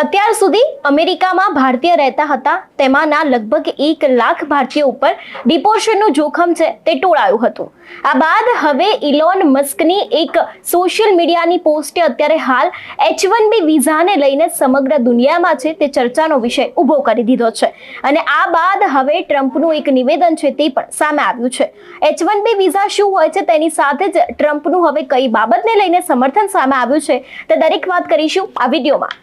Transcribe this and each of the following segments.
અત્યાર સુધી અમેરિકામાં ભારતીય રહેતા હતા. તેમાંના લગભગ એક લાખ ભારતીયો ઉપર ડિપોર્શનનું જોખમ છે તે ટોળાયું હતું. આ બાદ હવે ઇલોન મસ્કની એક સોશિયલ મીડિયાની પોસ્ટે અત્યારે હાલ એચ વન બી વિઝાને લઈને સમગ્ર દુનિયામાં છે તે ચર્ચાનો વિષય ઊભો કરી દીધો છે. અને આ બાદ હવે ટ્રમ્પનું એક નિવેદન છે તે પણ સામે આવ્યું છે. એચ વન બી વિઝા શું હોય છે તેની સાથે જ ટ્રમ્પનું હવે કઈ બાબતને લઈને સમર્થન સામે આવ્યું છે તે દરેક વાત કરીશું આ વિડીયોમાં.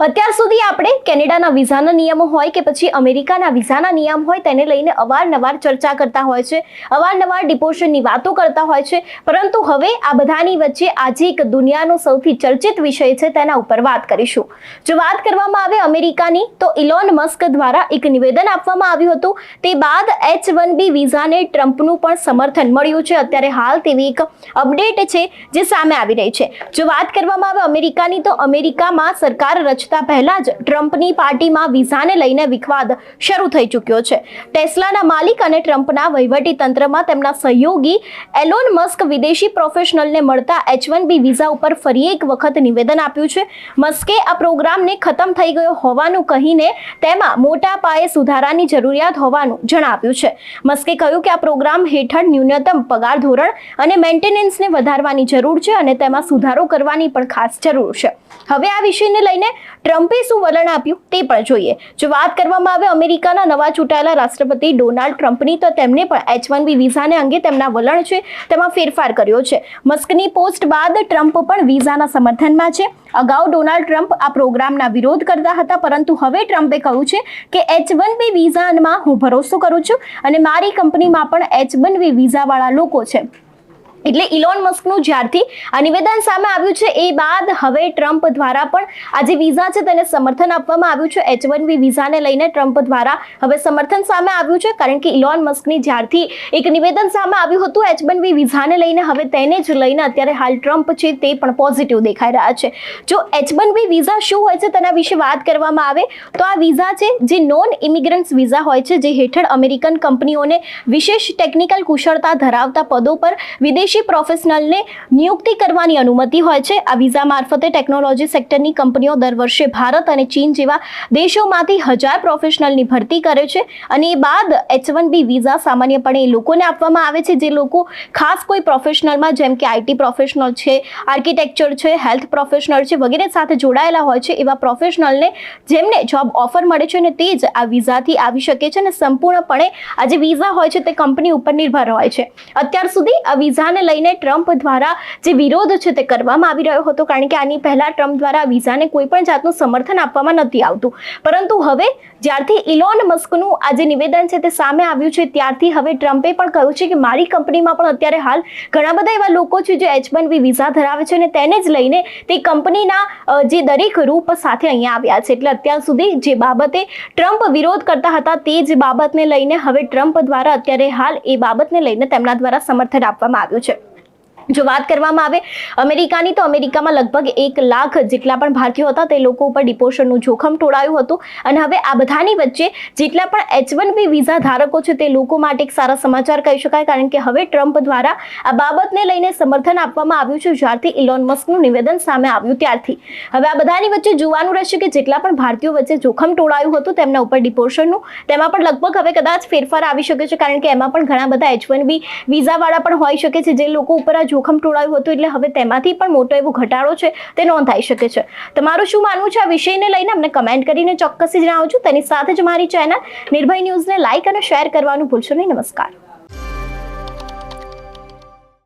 અત્યાર સુધી આપણે કેનેડાના વિઝાના નિયમો હોય કે પછી અમેરિકાના વિઝાના નિયમ હોય તેને લઈને અવારનવાર ચર્ચા કરતા હોય છે, અવારનવાર ડિપોઝિટની વાતો કરતા હોય છે, પરંતુ હવે આ બધાની વચ્ચે આજે એક દુનિયાનો સૌથી ચર્ચિત વિષય છે તેના ઉપર વાત કરીશું. જો વાત કરવામાં આવે અમેરિકાની, તો ઇલોન મસ્ક દ્વારા એક નિવેદન આપવામાં આવ્યું હતું. તે બાદ એચ વન બી વિઝાને ટ્રમ્પનું પણ સમર્થન મળ્યું છે. અત્યારે હાલ તેવી એક અપડેટ છે જે સામે આવી રહી છે. જો વાત કરવામાં આવે અમેરિકાની, તો અમેરિકામાં સરકાર રચતા પહેલા જ ટ્રમ્પની પાર્ટીમાં વિઝાને લઈને વિખવાદ શરૂ થઈ ચૂક્યો છે. ટેસ્લાના માલિક અને ટ્રમ્પના વહીવટી તંત્રમાં તેમના સહયોગી એલોન મસ્ક વિદેશી પ્રોફેશનલને મળતા એચ વન બી વિઝા ઉપર ફરી એક વખત નિવેદન આપ્યું છે. મસ્કે આ પ્રોગ્રામને ખતમ થઈ ગયો હોવાનું કહીને તેમાં મોટા પાયે સુધારાની જરૂરિયાત હોવાનું જણાવ્યું છે. મસ્કે કહ્યું કે આ પ્રોગ્રામ હેઠળ ન્યૂનતમ પગાર ધોરણ અને મેન્ટેનન્સને વધારવાની જરૂર છે અને તેમાં સુધારો કરવાની પણ ખાસ જરૂર છે. હવે આ વિષયને લઈને ટ્રમ્પે શું વલણ આપ્યું તે પણ જોઈએ. જો વાત કરવામાં આવે અમેરિકાના નવા ચૂંટાયેલા રાષ્ટ્રપતિ ડોનાલ્ડ ટ્રમ્પની, તો તેમને પણ એચ વન બી વિઝાને અંગે તેમના વલણ છે તેમાં ફેરફાર કર્યો છે. મસ્કની પોસ્ટ બાદ ટ્રમ્પ પણ વિઝાના સમર્થનમાં છે. અગાઉ ડોનાલ્ડ ટ્રમ્પ આ પ્રોગ્રામના વિરોધ કરતા હતા, પરંતુ હવે ટ્રમ્પે કહ્યું છે કે એચ વન બી વિઝામાં હું ભરોસો કરું છું અને મારી કંપનીમાં પણ એચ વન બી વિઝાવાળા લોકો છે. એટલે ઇલોન મસ્કનું જ્યારથી આ નિવેદન સામે આવ્યું છે, એ બાદ હવે ટ્રમ્પ દ્વારા પણ આ જે વિઝા છે તેને સમર્થન આપવામાં આવ્યું છે. એચ વન બી વિઝાને લઈને ટ્રમ્પ દ્વારા હવે સમર્થન સામે આવ્યું છે, કારણ કે ઇલોન મસ્કની જ્યારથી એક નિવેદન સામે આવ્યું હતું એચ વન બી વિઝાને લઈને હવે તેને જ લઈને અત્યારે હાલ ટ્રમ્પ છે તે પણ પોઝિટિવ દેખાઈ રહ્યા છે. જો એચ વન બી વિઝા શું હોય છે તેના વિશે વાત કરવામાં આવે, તો આ વિઝા છે, જે નોન ઇમિગ્રન્ટ્સ વિઝા હોય છે, જે હેઠળ અમેરિકન કંપનીઓને વિશેષ ટેકનિકલ કુશળતા ધરાવતા પદો પર વિદેશી પ્રોફેશનલને નિયુક્તિ કરવાની અનુમતિ હોય છે. આ વિઝા મારફતે ટેકનોલોજી સેક્ટરની કંપનીઓ દર વર્ષે ભારત અને ચીન જેવા દેશોમાંથી હજાર પ્રોફેશનલની ભરતી કરે છે અને એ બાદ એચ વન બી વિઝા સામાન્યપણે એ લોકોને આપવામાં આવે છે, જે લોકો ખાસ કોઈ પ્રોફેશનલમાં જેમ કે આઈટી પ્રોફેશનલ છે આર્કિટેક્ચર છે હેલ્થ પ્રોફેશનલ છે, વગેરે સાથે જોડાયેલા હોય છે, એવા પ્રોફેશનલને જેમને જોબ ઓફર મળે છે અને તે જ આ વિઝાથી આવી શકે છે અને સંપૂર્ણપણે આ જે વિઝા હોય છે તે કંપની ઉપર નિર્ભર હોય છે. અત્યાર સુધી આ વિઝાને લઈને ટ્રમ્પ દ્વારા જે વિરોધ છે તે કરવામાં આવી રહ્યો હતો, કારણ કે આની પહેલા ટ્રમ્પ દ્વારા વિઝાને કોઈ પણ જાતનું સમર્થન આપવામાં નથી આવતું. પરંતુ હવે જ્યારથી ઇલોન મસ્કનું આ જે નિવેદન છે તે સામે આવ્યું છે, ત્યારથી હવે ટ્રમ્પે પણ કહ્યું છે કે મારી કંપનીમાં પણ અત્યારે હાલ ઘણા બધા એવા લોકો છે જે એચ વન બી વિઝા ધરાવે છે અને તેને જ લઈને તે કંપનીના જે દરેક રૂપ સાથે અહીંયા આવ્યા છે. એટલે અત્યાર સુધી જે બાબતે ટ્રમ્પ વિરોધ કરતા હતા તે જ બાબતને લઈને હવે ટ્રમ્પ દ્વારા અત્યારે હાલ એ બાબતને લઈને તેમના દ્વારા સમર્થન આપવામાં આવ્યું છે. જો વાત કરવામાં આવે, અમેરિકાની તો અમેરિકામાં લગભગ એક લાખ જેટલા પણ ભારતીયો હતા, તે લોકો ઉપર ડિપોઝિટનું જોખમ ટોળાયું હતું. અને હવે આ બધાની વચ્ચે જેટલા પણ એચ વન બી વિઝા ધારકો છે, તે લોકો માટે એક સારા સમાચાર કહી શકાય, કારણ કે હવે ટ્રમ્પ દ્વારા આ બાબતને લઈને સમર્થન આપવામાં આવ્યું છે, જ્યારથી ઇલોન મસ્કનું નિવેદન સામે આવ્યું ત્યારથી. હવે આ બધાની વચ્ચે જોવાનું રહેશે કે જેટલા પણ ભારતીયો વચ્ચે જોખમ ટોળાયું હતું, તેમના ઉપર ડિપોઝિટનું તેમાં પણ લગભગ હવે કદાચ ફેરફાર આવી શકે છે, કારણ કે એમાં પણ ઘણા બધા એચ વન બી વિઝાવાળા પણ હોઈ શકે છે, જે લોકો ઉપર આ જોખમ ટોળાયું હતું એટલે હવે તેમાંથી પણ મોટો એવો ઘટાડો છે તે નોંધાઈ શકે છે. તમારું શું માનવું છે આ વિષયને લઈને અમને કમેન્ટ કરીને ચોક્કસથી જણાવજો. તેની સાથે જ મારી ચેનલ નિર્ભય ન્યૂઝને લાઇક અને શેર કરવાનું ભૂલશો નહીં. નમસ્કાર.